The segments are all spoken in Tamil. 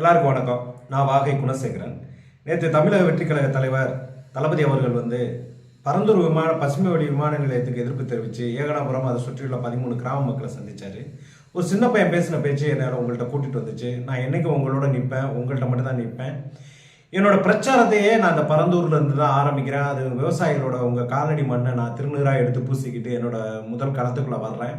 எல்லாருக்கும் வணக்கம். நான் வாகை குணசேகரன். நேற்று தமிழக வெற்றிக்கழக தலைவர் தளபதி அவர்கள் வந்து பரந்தூர் விமான பசுமை வழி விமான நிலையத்துக்கு எதிர்ப்பு தெரிவித்து ஏகனாபுரம் அதை சுற்றியுள்ள பதிமூணு கிராம மக்களை சந்தித்தார் ஒரு சின்ன பையன் பேசின பேச்சு என்னால் உங்கள்கிட்ட கூட்டிகிட்டு வந்துச்சு. நான் என்னைக்கு உங்களோட நிற்பேன் உங்கள்கிட்ட மட்டும்தான் நிற்பேன் என்னோட பிரச்சாரத்தையே நான் அந்த பரந்தூர்லேருந்து தான் ஆரம்பிக்கிறேன். அது விவசாயிகளோட உங்கள் காலடி மண்ணை நான் திருநீராக எடுத்து பூசிக்கிட்டு என்னோட முதல் களத்துக்குள்ளே வர்றேன்.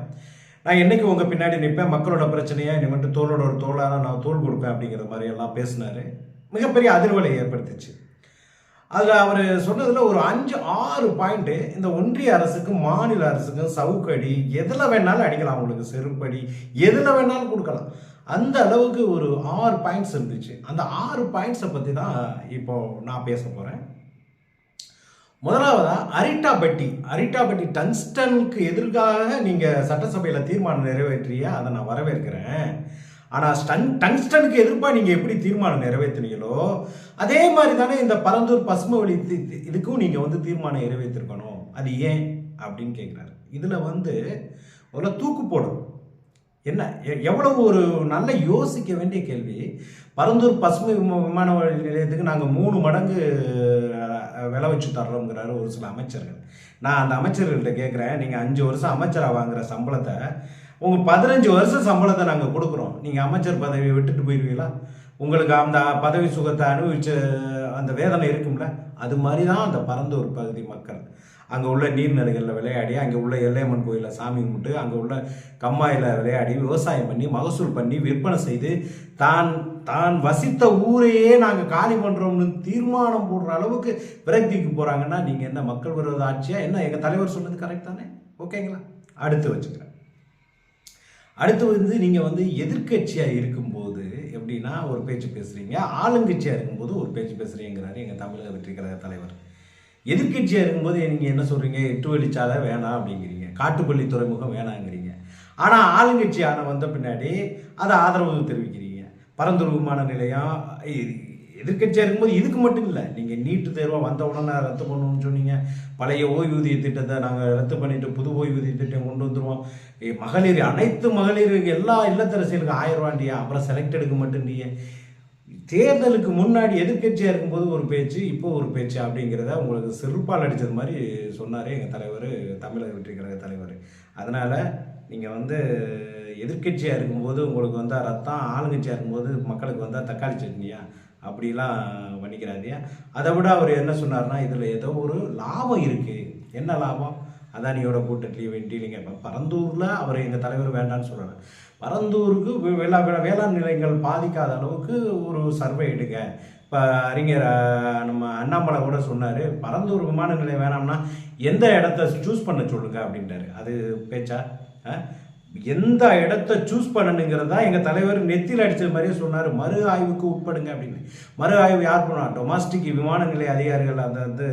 நான் என்றைக்கு உங்கள் பின்னாடி நிற்பேன்? மக்களோட பிரச்சனையை? இனிமேட்டு தோளோட ஒரு தோளாக நான் தோல் கொடுப்பேன் அப்படிங்கிற மாதிரி எல்லாம் பேசினாரு. மிகப்பெரிய அதிர்வலை ஏற்படுத்திச்சு. அதில் அவர் சொன்னதில் ஒரு அஞ்சு ஆறு பாயிண்ட்டு இந்த ஒன்றிய அரசுக்கும் மாநில அரசுக்கும் சவுக்கடி எதில் வேணாலும் அடிக்கலாம் அவங்களுக்கு செருப்படி எதில் வேணாலும் கொடுக்கலாம். அந்த அளவுக்கு ஒரு ஆறு பாயிண்ட்ஸ் இருந்துச்சு. அந்த ஆறு பாயிண்ட்ஸை பற்றி தான் இப்போ நான் பேச போகிறேன் முதலாவதாக அரிட்டாபட்டி அரிட்டாபட்டி டங்ஸ்டனுக்கு எதிர்க்காக நீங்கள் சட்டசபையில் தீர்மானம் நிறைவேற்றிய அதை நான் வரவேற்கிறேன். ஆனால் ஸ்டன் டங்ஸ்டனுக்கு எதிர்ப்பாக நீங்கள் எப்படி தீர்மானம் நிறைவேற்றினீங்களோ அதே மாதிரி தானே இந்த பரந்தூர் பசுமை வழி இதுக்கும் நீங்கள் வந்து தீர்மானம் நிறைவேற்றிருக்கணும். அது ஏன்? அப்படின்னு கேட்குறாரு இதில் வந்து முதல்ல தூக்கு போடும் என்ன? எவ்வளவு ஒரு நல்ல யோசிக்க வேண்டிய கேள்வி. பரந்தூர் பசுமை விமான நிலையத்துக்கு நாங்கள் மூணு மடங்கு விலை வச்சு தர்றோங்கிறாரு ஒரு சில அமைச்சர்கள். நான் அந்த அமைச்சர்கள்ட்ட கேட்குறேன் நீங்கள் அஞ்சு வருஷம் அமைச்சராக வாங்குற சம்பளத்தை உங்கள் பதினஞ்சு வருஷம் சம்பளத்தை நாங்கள் கொடுக்குறோம். நீங்கள் அமைச்சர் பதவியை விட்டுட்டு போயிடுவீங்களா உங்களுக்கு அந்த பதவி சுகத்தை அனுபவிச்ச அந்த வேதனை இருக்கும்ல அது மாதிரி தான் அந்த பரந்தூர் பகுதி மக்கள். அங்கே உள்ள நீர்நிலைகளில் விளையாடி அங்கே உள்ள எல்லையம்மன் கோயிலில் சாமி கும்பிட்டு அங்கே உள்ள கம்மாயில் விளையாடி விவசாயம் பண்ணி மகசூல் பண்ணி விற்பனை செய்து தான் தான் வசித்த ஊரையே நாங்கள் காலி பண்ணுறோம்னு தீர்மானம் போடுற அளவுக்கு விரக்திக்கு போகிறாங்கன்னா நீங்கள் என்ன மக்கள் விரோத ஆட்சியாக என்ன எங்கள் தலைவர் சொன்னது கரெக்ட் தானே? ஓகேங்களா அடுத்து வச்சுக்கிறேன். அடுத்து வந்து நீங்கள் வந்து எதிர்க்கட்சியாக இருக்கும்போது எப்படின்னா ஒரு பேச்சு பேசுகிறீங்க ஆளுங்கட்சியாக இருக்கும்போது ஒரு பேச்சு பேசுகிறீங்கிறாரு எங்கள் தமிழக வெற்றி கழக தலைவர். எதிர்கட்சியாக இருக்கும்போது நீங்கள் என்ன சொல்கிறீங்க எட்டு வழிச்சாலை வேணாம் அப்படிங்கிறீங்க. காட்டுப்பள்ளி துறைமுகம் வேணாங்கிறீங்க. ஆனால் ஆளுங்கட்சி ஆன வந்த பின்னாடி அதை ஆதரவு தெரிவிக்கிறீங்க. பரந்துரு விமான நிலையம் எதிர்கட்சியாக இருக்கும்போது இதுக்கு மட்டும் இல்லை. நீங்கள் நீட்டு தேர்வாக வந்த உடனே ரத்து பண்ணணும்னு சொன்னீங்க. பழைய ஓய்வூதிய திட்டத்தை நாங்கள் ரத்து பண்ணிட்டு புது ஓய்வூதிய திட்டம் கொண்டு வந்துருவோம். மகளிர் அனைத்து மகளிருக்கு எல்லா இல்லத்தரசிகளுக்கும் ஆயிரம் ரூபாண்டியா அப்புறம் செலக்டடுக்கு மட்டும்டியே தேர்தலுக்கு முன்னாடி எதிர்க்கட்சியாக இருக்கும்போது ஒரு பேச்சு இப்போ ஒரு பேச்சு அப்படிங்கிறத உங்களுக்கு செருப்பால் அடித்தது மாதிரி சொன்னார் எங்கள் தலைவர் தமிழக வெற்றி கழக தலைவர். அதனால் நீங்கள் வந்து எதிர்க்கட்சியாக இருக்கும்போது உங்களுக்கு வந்தால் ரத்தம் ஆளுங்கட்சியாக இருக்கும்போது மக்களுக்கு வந்தால் தக்காளி சட்னியா? அப்படிலாம் பண்ணிக்கிறாதியா அதை விட அவர் என்ன சொன்னார்னா இதில் ஏதோ ஒரு லாபம் இருக்குது என்ன லாபம்? அதானியோட கூட்டத்திலேயே வெண்டிலிங்க இப்போ பரந்தூரில் அவர் எங்கள் தலைவர் வேண்டான்னு சொல்லலை பரந்தூருக்கு வேளா வேளாண் நிலையங்கள் பாதிக்காத அளவுக்கு ஒரு சர்வே எடுங்க. இப்போ அறிஞர் நம்ம அண்ணாமலை கூட சொன்னார் பரந்தூர் விமான நிலையம் வேணாம்னா எந்த இடத்த சூஸ் பண்ண சொல்லுங்க? அப்படின்ட்டாரு. அது பேச்சா? எந்த இடத்த சூஸ் பண்ணணுங்கிறதா எங்கள் தலைவர் நெத்தியில் அடித்த மாதிரியே சொன்னார். மறு ஆய்வுக்கு உட்படுங்க அப்படின்னு. மறு ஆய்வு யார் பண்ணா? டொமாஸ்டிக் விமான நிலைய அதிகாரிகள் அந்த வந்து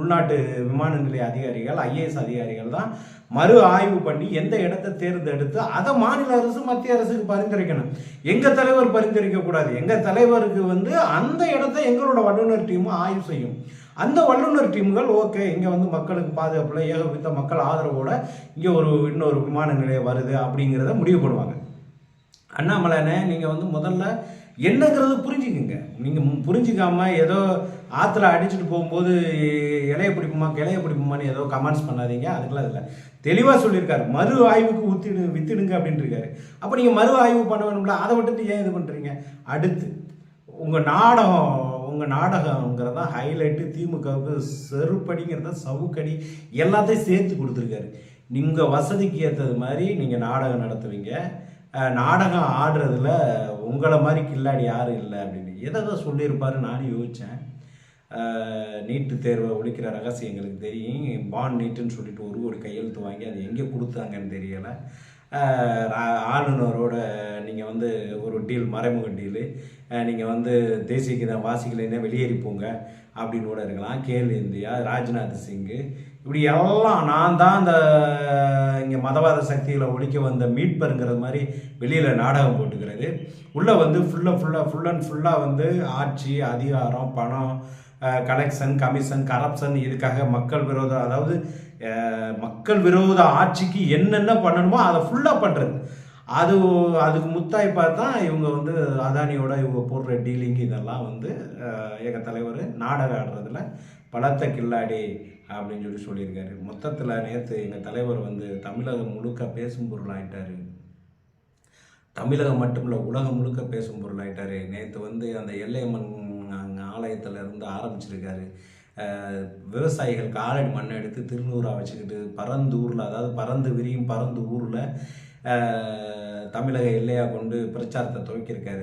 உள்நாட்டு விமான நிலைய அதிகாரிகள் ஐஏஎஸ் அதிகாரிகள் தான் மறு ஆய்வு பண்ணி எந்த இடத்தை தேர்ந்தெடுத்து அதை மாநில அரசு மத்திய அரசுக்கு பரிந்துரைக்கணும். எங்கள் தலைவர் பரிந்துரைக்கக்கூடாது எங்கள் தலைவருக்கு வந்து அந்த இடத்த எங்களோட வல்லுநர் டீமும் ஆய்வு செய்யும். அந்த வல்லுநர் டீம்கள் ஓகே இங்கே வந்து மக்களுக்கு பாதுகாப்பில் ஏகபித்த மக்கள் ஆதரவோட இங்கே ஒரு இன்னொரு விமான நிலையம் வருது அப்படிங்கிறத முடிவு பண்ணுவாங்க. அண்ணாமலைனே நீங்கள் வந்து முதல்ல என்னங்கிறது புரிஞ்சுக்குங்க. நீங்கள் புரிஞ்சுக்காமல் ஏதோ ஆற்றுல அடிச்சுட்டு போகும்போது இலைய பிடிப்புமா கிளைய பிடிப்புமான்னு ஏதோ கமெண்ட்ஸ் பண்ணாதீங்க. அதுக்கெல்லாம் இல்லை. தெளிவாக சொல்லியிருக்காரு. மறு ஆய்வுக்கு ஊத்திடு வித்துடுங்க அப்படின்ட்டு இருக்காரு அப்போ நீங்கள் மறு ஆய்வு பண்ண வேணும்ல அதை விட்டுட்டு ஏன் இது பண்ணுறீங்க அடுத்து உங்கள் நாடகம் உங்கள் நாடகங்கிறத ஹைலைட்டு திமுகவுக்கு செருப்படிங்கிறத சவுக்கடி எல்லாத்தையும் சேர்த்து கொடுத்துருக்காரு. நீங்கள் வசதிக்கு ஏற்றது மாதிரி நீங்கள் நாடகம் நடத்துவீங்க. நாடகம் ஆடுறதுல உங்களை மாதிரி கில்லாடி யாரும் இல்லை அப்படின்னு. எதை தான் சொல்லியிருப்பாரு நானும் யோசித்தேன் நீட்டு தேர்வை ஒழிக்கிற ரகசியம் எங்களுக்கு தெரியும். பாண்ட் நீட்டுன்னு சொல்லிட்டு ஒரு ஒரு கையெழுத்து வாங்கி அது எங்கே கொடுத்தாங்கன்னு தெரியலை. ஆளுநரோட நீங்கள் வந்து ஒரு டீல் மறைமுக டீலு. நீங்கள் வந்து தேசிய கீதம் வாசிக்கலைன்னா வெளியேறி போங்க அப்படின்னு கூட இருக்கலாம். கேல் இந்தியா ராஜ்நாத் சிங்கு. இப்படி எல்லாம் நான் தான் அந்த இங்கே மதவாத சக்திகளை ஒழிக்க வந்த மீட்பருங்கிற மாதிரி வெளியில் நாடகம் போட்டுக்கிறது. உள்ளே வந்து ஃபுல்லாக ஃபுல்லாக ஃபுல் அண்ட் ஃபுல்லாக வந்து ஆட்சி அதிகாரம் பணம் கலெக்ஷன் கமிஷன் கரப்ஷன் இதுக்காக மக்கள் விரோத அதாவது மக்கள் விரோத ஆட்சிக்கு என்னென்ன பண்ணணுமோ அதை ஃபுல்லாக பண்ணுறது அது அதுக்கு முத்தாய்ப்பாக தான் இவங்க வந்து அதானியோட இவங்க போடுற டீலிங் இதெல்லாம் வந்து எங்கள் தலைவர் நாடகம் ஆடுறதுல பலத்த கில்லாடி அப்படின்னு சொல்லி சொல்லியிருக்காரு. மொத்தத்தில் நேற்று எங்கள் தலைவர் வந்து தமிழகம் முழுக்க பேசும் பொருளாயிட்டார். தமிழகம் மட்டும் இல்லை உலகம் முழுக்க பேசும் பொருளாயிட்டார். நேற்று வந்து அந்த எல்லையம்மன் ஆலயத்தில் இருந்து ஆரம்பிச்சிருக்காரு. விவசாயிகள் காலடி மண்ணை எடுத்து திருநூறாக வச்சுக்கிட்டு பறந்து ஊரில் அதாவது பறந்து விரியும் பறந்து ஊரில் தமிழக எல்லையாக கொண்டு பிரச்சாரத்தை துவக்கியிருக்காரு.